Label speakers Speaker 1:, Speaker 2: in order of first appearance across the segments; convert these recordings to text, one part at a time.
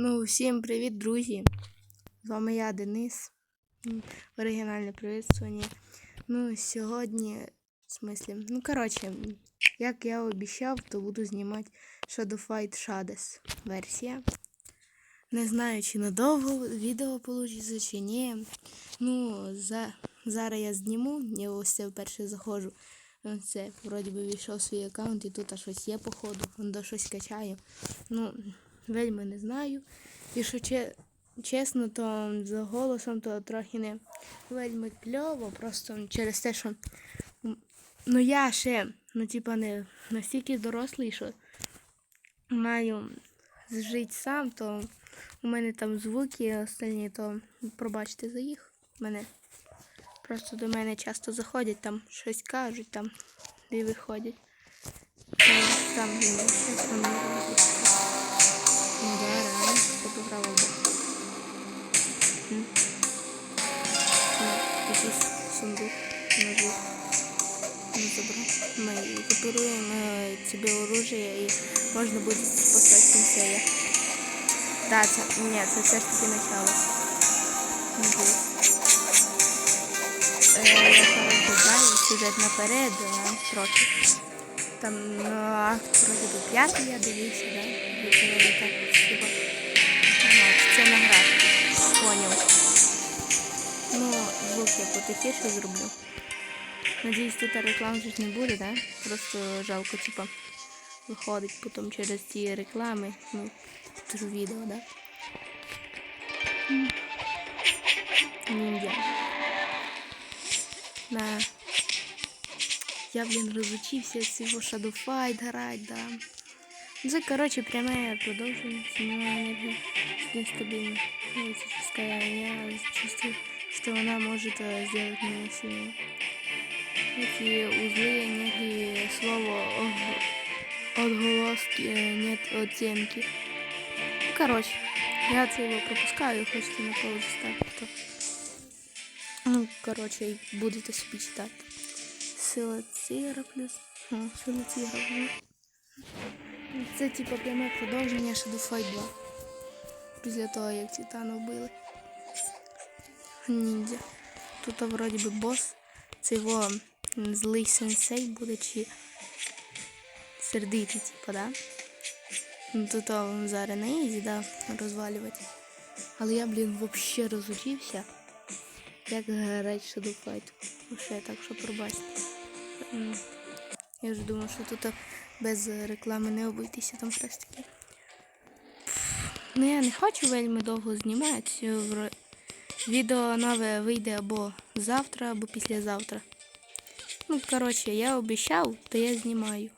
Speaker 1: Ну, всім привіт, друзі! З вами я, Денис. Оригінальне привітствування. Ну, сьогодні, в смислі, ну, коротше, як я обіцяв, то буду знімати Shadow Fight Shades версія. Не знаю, чи надовго відео вийде, чи ні. Ну, за, зараз я зніму, я ось це вперше заходжу. Це, вроді би, війшов свій аккаунт і тут аж щось є, походу, до щось качаю. Ну, вельми не знаю. І що чесно, то за голосом то трохи не вельми кльово, просто через те, що ну я ще, ну типа не настільки дорослий, що маю жити сам, то у мене там звуки останні, то пробачте за їх. Мене просто до мене часто заходять, там щось кажуть, там і виходять. Е, Там, ну, щось там не робить. Ну да, реально, фотографував би. М. Ну, якийсь сундук ножи. Мы забрали. Мы экипируем э, тебе оружие и можно будет спасать сенсея. Да, це, ні, це все ж таки начало. Надіюсь. Е, я коротше знаю сюжет наперед, а, трохи. Там ну, акт вроде би п'ятий я дивився, да? Відео так хіба. Ага, це наград. Поняв. Ну, звук я потихіше зроблю. Надіюсь, тут реклам же ж не буде, да? Просто жалко, типа, виходить потім через ці реклами. Ну, це ж відео, да? Ніндзя. На. Я, блін, розучився цього Shadow Fight грати, да. Ну, Це, коротше, пряме продовження самого енергии нестабильно. Электрическая. Я чувствую, что она может э, сделать меня сильнее. Эти узлы энергии, слово ог- отголоски, э, нет оттенки. Ну, короче, я це його пропускаю, хочете на паузу ставити, то... Ну, короче, і будете собі читати. Сила тигра плюс. Сила тигра. Це типу пряме продовження Shadow Fight 2. Після того, як Титана вбили. Ніндзя. Тут вроді би бос. Це його злий сенсей буде чи сердитий, типу, да? Ну, Тут а, зараз на ізі, да, розвалювати. Але я, блін, вообще розучився. Як грати Shadow Fight. Вообще, так що пробачте. Я вже думав, що тут без реклами не обійтися там щось таке. Ну я не хочу вельми довго знімати. Відео нове вийде або завтра, або післязавтра. Ну, коротше, я обіцяв, то я знімаю.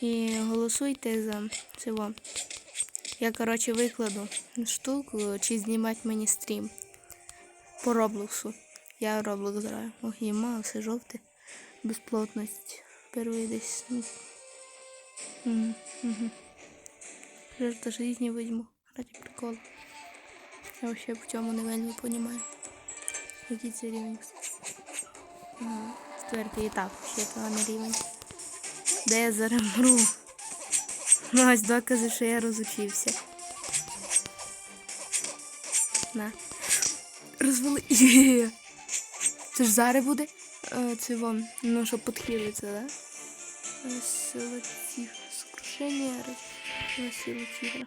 Speaker 1: І голосуйте за цього. Я, коротше, викладу штуку, чи знімати мені стрім по Роблоксу. Я Роблокс граю. Ох, їма, все жовте. Безплотність. Перший десь. ну. Мгм, мгм. Жертва жизни візьму. Ради приколу. Я вообще в цьому не вельми понимаю. Який це рівень? Четвертий етап, ще то не рівень. Де я зараз мру? Ну, ось докази, що я розучився. На. Розвели. Це ж зараз буде? Вам, ну, щоб підхилиться, да? Сила тигра. Сокрушення. е, Сила тигра.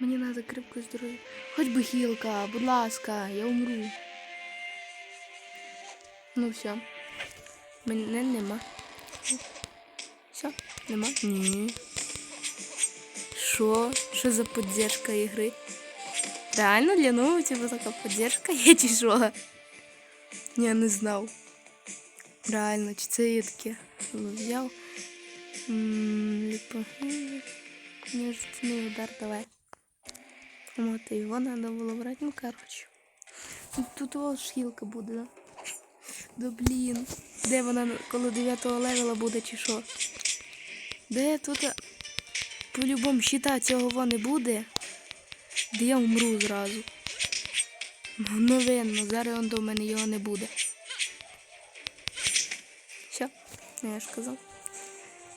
Speaker 1: Мені треба крепко здоров'я. Хоч би хілка, будь ласка, я умру. Ну все. Мене нема. Все, нема? Ні. Що? Що за поддержка ігри? Реально для нового типа така поддержка є чи що? Я не знав. Реально, чи це я таке взяв? М, удар давай. Вот, его надо было брать. Ну, короче. Тут, вот шхілка буде, да? Да блін. Де вона коло 9 левела буде чи що? Де тут по-любому щита цього не буде. Де я умру зразу. Мгновенно, зараз до мене його не буде. Все, я ж казав.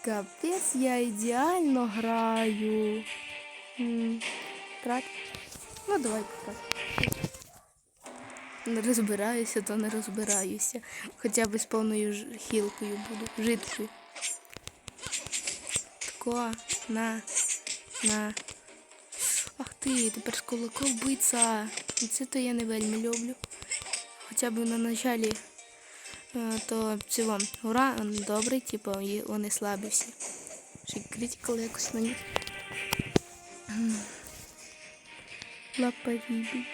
Speaker 1: Капець, я ідеально граю. М, Трат. Ну, давай потрат. Не розбираюся, то не розбираюся. Хоча б з повною хілкою буду. Жидкою. Тако, на, на. Ах ти, тепер з кулаком биться. І це то я не вельми люблю. Хоча б на началі е, то цього уран добрий, типу, вони слабі всі. Ще критикал якось на них. Лапа вибій.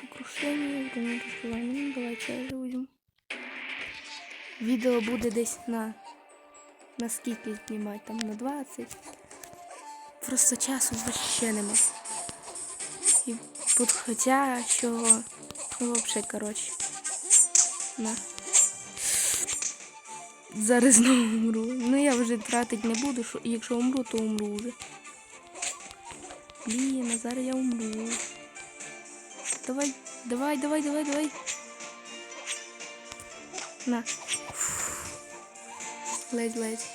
Speaker 1: Сокрушення, время розбивання. Ну, давай це я візьму. Відео буде десь на. На скільки знімати? Там на 20. Просто часу ще нема. І підходя, що ну, взагалі, коротше. На. Зараз знову умру. Ну я вже тратити не буду, що якщо умру, то умру вже. Блін, а зараз я умру. Давай, давай, давай, давай, давай. На. Ледь, ледь.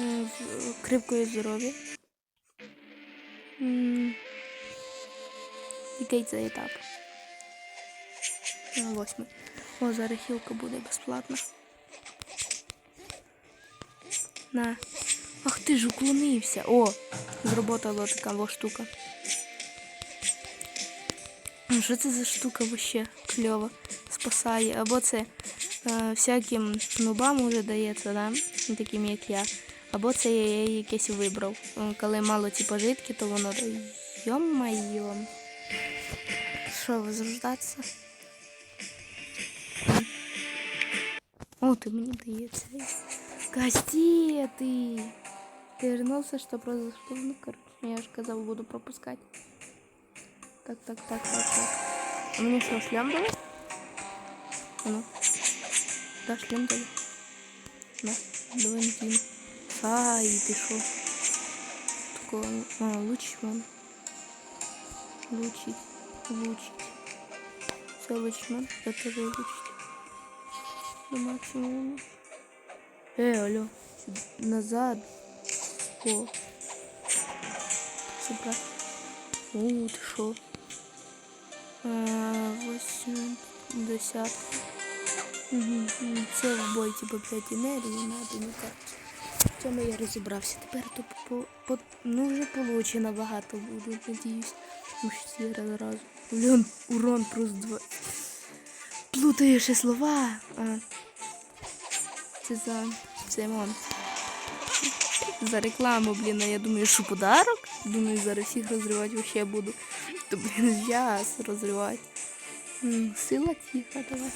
Speaker 1: Е, в- здоров'я. Який це етап? Восьмий. О, зараз хілка буде безплатна. На. Ах ти ж уклонився. О, зроботала така штука. Ну, Що це за штука вообще кльова? Спасає. Або це е, всяким нубам уже дається, да? Таким як я. Або це я якесь вибрав. Е, Коли мало типу жидкі, то воно. Йо-майо. Що, возрождатися? От ты мне даешь, Кастети! ты вернулся, что произошло? Ну, короче, я же сказал буду пропускать. Так, так, так, так, так. А мені що, шлям дали? А ну. Да, шлем дали. На, давай один. кинь. Ай, ты шо? Такой, а, луч вон. Лучить, лучить. Все, лучман, который лучит. Лучить. До. Э, алло. Назад. О. Сюда. О, ты шо? А, 80. Угу. Це в бой, типу, 5 енергії надо, ну короче. В цьому я розібрався. Тепер то по, по, ну вже получше набагато буду, надіюсь. Ну всі разразу. Блін, урон плюс 2. Плутаю ще слова. А. Це за це мон. За рекламу, блін, а я думаю, що подарок. Думаю, зараз всіх розривати вообще буду. То, блін, час розривати. Сила тихо, давай.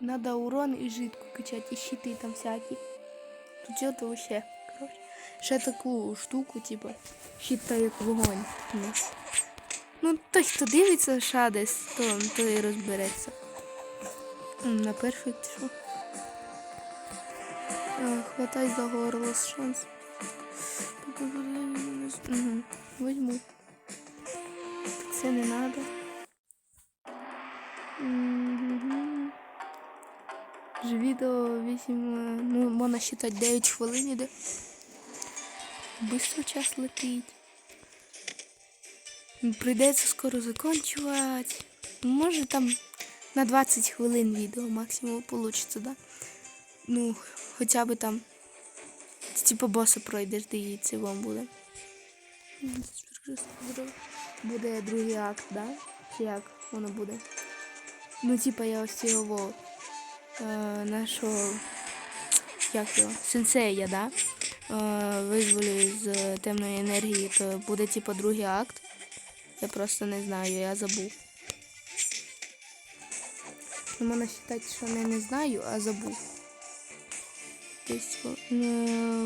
Speaker 1: Надо урон і жидку качати, і щити там всякі. Тут это вообще, короче. Ще таку штуку, типу, щит та як вогонь. Ну. Той, хто дивиться шадес, то, то і розбереться. На перфект що? Хватай за горло шанс. Возьму. Це не надо. Мгм. Ж відео 8, ну, можна считати 9 хвилин іде. Быстро час летить. Прийдеться скоро закінчувати. Може там на 20 хвилин відео максимум получится, да? Ну, хоча б там. Типа боса пройдеш, де і це вам буде. Буде другий акт, да? Чи як воно буде? Ну, типа я ось цього е, нашого як його, сенсея, да? Е, визволю з темної енергії, то буде типа другий акт. Я просто не знаю, я забув. Ну, можна вважати, що я не знаю, а забув. Е,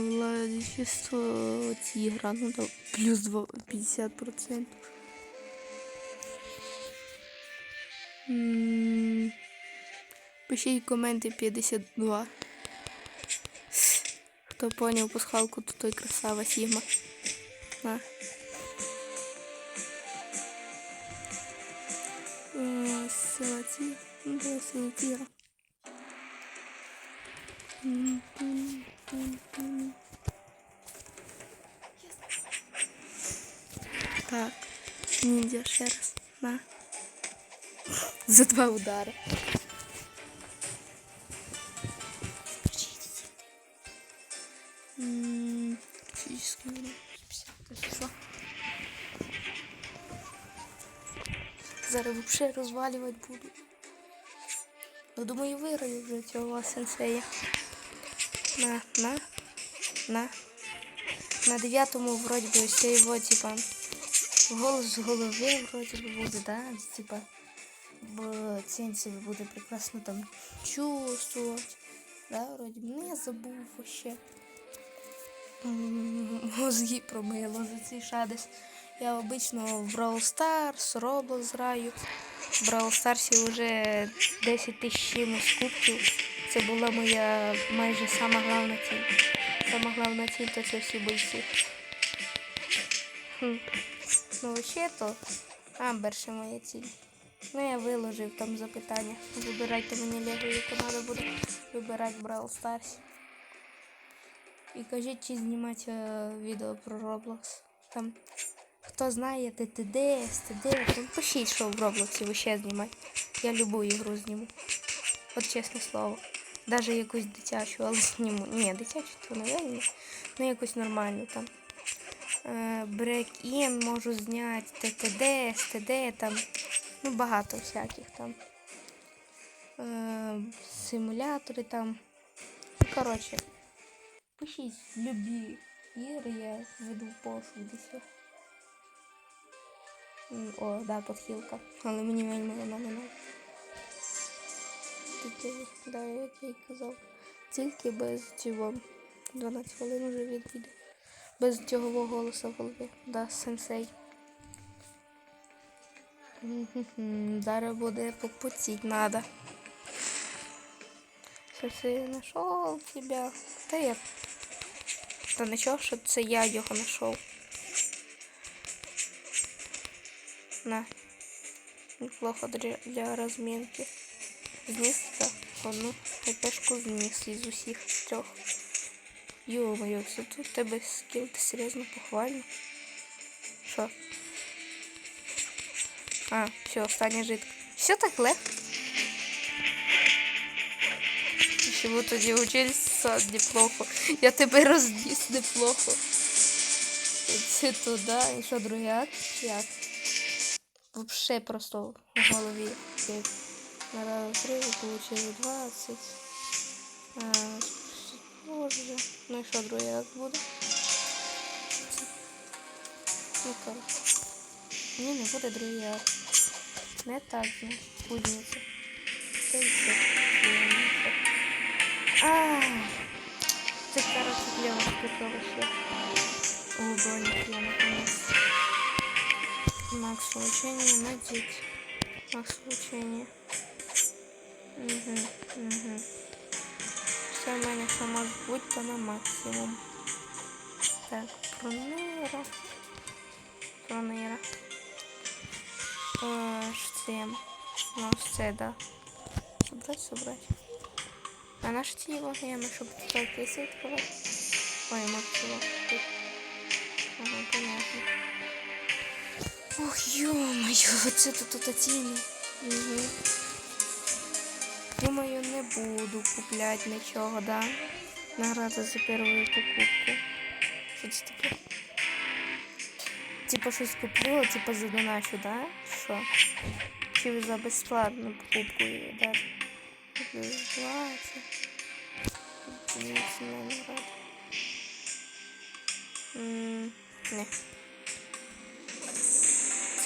Speaker 1: владичество тигра, ну то плюс 2, 50%. М, Пишіть коменти 52. Хто поняв пасхалку, то той красава Сігма. На. Е, Сила ті. Ну, давай сила тігра. Так, ніндзя ще раз. На. За два удари. М, физический урон 50, то есть что? Зараз вообще розвалювати буду. Ну, думаю, виграю вже цього сенсея. На, на, на. На дев'ятому вроді би все його, типа, голос з голови вроді би буде, да? Типа, в сенсі буде прекрасно там чувствувати. Да, вроді би. Ну, забув. М, Мозги промило за цей шадес. Я обично в Brawl Stars, Roblox граю. В Brawl Stars вже 10 тисяч кубків. Це була моя майже сама головна ціль. Сама головна ціль то це всі бойці. Хм. Ну, вообще то Амбер ще моя ціль. Ну, я виложив там запитання. Вибирайте мені лего, яку треба буде вибирати Brawl Stars. І кажіть, чи знімати е, відео про Roblox. Там хто знає ТТД, СТД, там пишіть, що в Роблоксі ви ще знімати. Я любу ігру зніму. От чесне слово. Даже якусь дитячу, але зніму. Ні, дитячу то вельми. Ну якусь нормальну там. Е, Break-in можу зняти, ТТД, СТД, там. Ну, багато всяких там. Е, симулятори там. Ну, коротше. Пишіть любі ігри, я веду пошук десь. М, О, да, подхилка. Але мені вельми вона не да, як я й казав. Тільки без цього. 12 хвилин вже відійде. Без цього голоса в голові. Да, сенсей. Зараз буде попутіть надо. Сенсей знайшов тебя. Та я. Та нічого, що це я його знайшов. На. Неплохо для, для розмінки. Зніс так. Одну ППшку зніс із усіх трьох. Йо-моє, це тут тебе скіл, ти серйозно похвально. Що? А, все, остання жидка. Все так легко. Чому тоді учиться неплохо? Я тебе розніс неплохо. Це туди, і що другий? Як? Вообще просто в голові. Як на раз три ви получили 20. А, боже. Ну і що другий акт буде? Ну коротше. Ні, не буде другий акт. Не так, ну, кузниця. Це все. А, це, короче, клево скрипело ще. О, броник я наконец. Макс улучшение надеть. Макс улучшение. Угу, угу. Все в мене, що може то на максимум. Так. Пронира. О, штем. Ну, все, да. Собрать, собрать. А наш ці його геми, щоб кейси відкривати? Ой, мовчило. Ох, ё-моё, це тут утоційно. Угу. Думаю, не буду купляти нічого, да? Награда за первую покупку. Що це таке? Типа щось куплю, типа за доначу, да? Що? Чи за безплатну покупку її, да? Безплатно. Награда. М, Ні.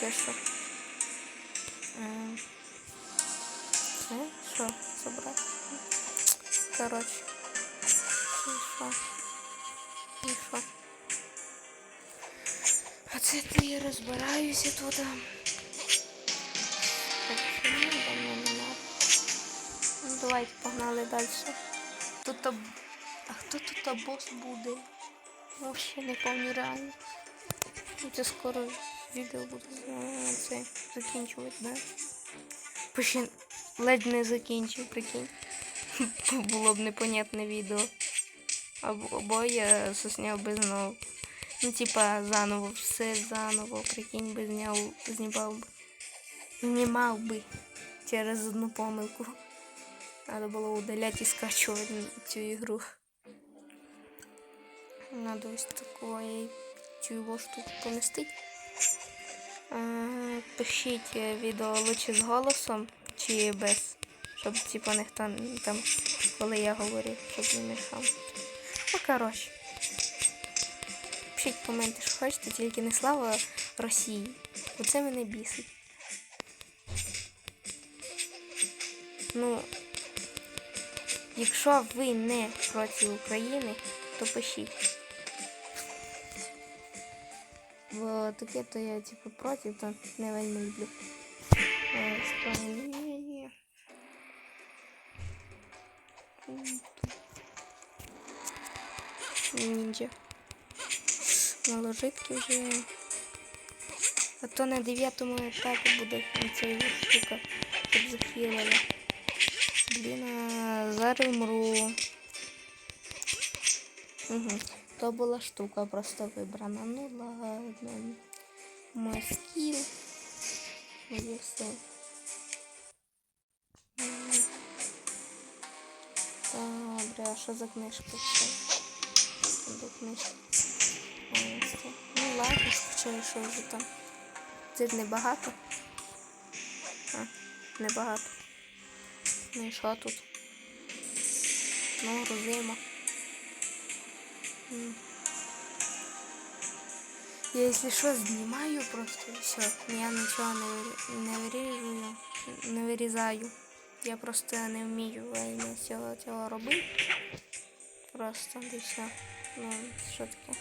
Speaker 1: Це що? Це що? Забрати? Коротше. А це то я не надо. Ну, давайте погнали далі. Тут а... а хто тут бос буде? Вообще не пам'ятаю реально. Ну, Це скоро відео буде а, це закінчувати, да? Почти ледь не закінчив, прикинь. було б непонятне відео. Або, я засняв би знову. Ну, типа, заново, все заново, прикинь би зняв, знімав би. Знімав би через одну помилку. Надо було удаляти і скачувати цю ігру. Надо ось такої цю його штуку помістити. Е, Пишіть е, відео лучше з голосом чи без. Щоб типа ніхто там, коли я говорю, щоб не мішав. Ну, коротше. Пишіть коменти, що хочете, тільки не слава Росії. Оце мене бісить. Ну, якщо ви не проти України, то пишіть. Бо таке то я типу проти, то не вельми люблю. Справді. Ніндзя. Мало житки вже. А то на дев'ятому етапі буде ця штука, щоб захилила. Блін, зараз мру. Угу. То була штука просто вибрана. Ну ладно. Мой. І все. Добре, а що за книжка? Це? До книжки. Ну ладно, скачаю, що вже там. Це ж небагато. А, небагато. Ну і що тут? Ну, грузимо. Я, если что, знімаю просто все. Я нічого не, вирі- не вирізаю. Я просто не вмію во ім'я цього цього робити. Просто і все. Ну, що таке?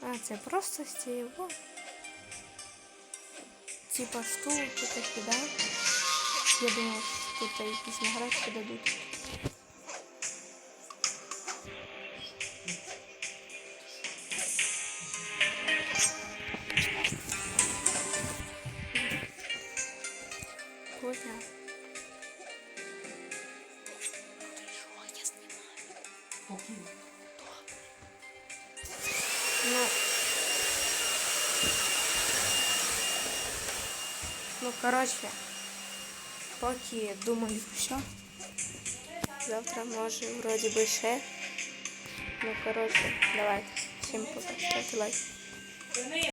Speaker 1: А, це просто цього. Типа штуки такі, да? Я думав, що тут якісь наградки дадуть. Короче, поки думаю, все. Завтра може вроде би ще. Ну, короче, давайте. Всім пока. Ставте лайк.